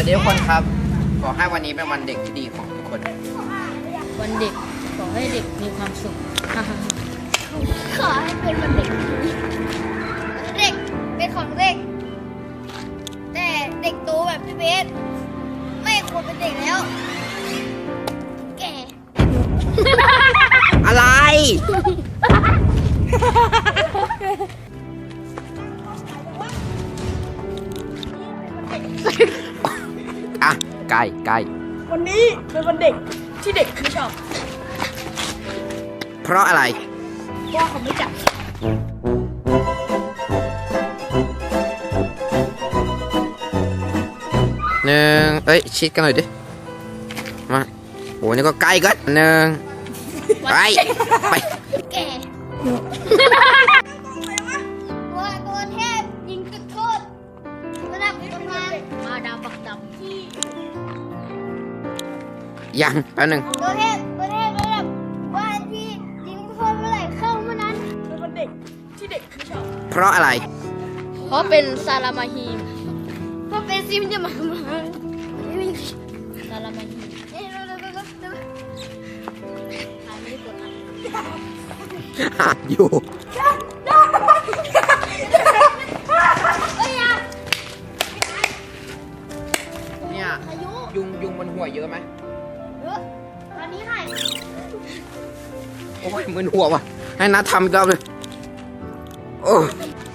วัสดีทุกคนครับ ขอให้วันนี้เป็นวันเด็กที่ดีของทุกคน วันเด็กขอให้เด็กมีความสุข ขอให้เป็นวันเด็กเด็กเป็นของเด็ก แต่เด็กโตแบบพี่เบสไม่ควรเป็นเด็กแล้ว แก่ อะไรอะ ใกล้ใกล้วันนี้เป็นวันเด็กที่เด็กไม่ชอบเพราะอะไรเพราะว่าเขาไม่จัดหนึ่งเอ้ยชิดกันหน่อยดิมาโหนี่ก็ใกล้กันหนึ่งไป ไปแก่ มาดามบักดยังแป๊บหนึงตัวเทพตัวเทพระดับว่าที่ยิงจุดโทษเมื่อไหร่เข้าเมื่อนั้นเป็นวันเด็กที่เด็กไม่ชอบเพราะอะไรำเพราะเป็นซาลามาฮีมเพราะเป็นซิมจะมามาซาลามาฮีมเอ้ย เนี่ยอายุยุงยุงบนหัวเยอะไหมเยอะตอนนี้ให้โอ้ยมึนหัวว่ะ ให้นัดทำอีกรอบเลยโอ้เ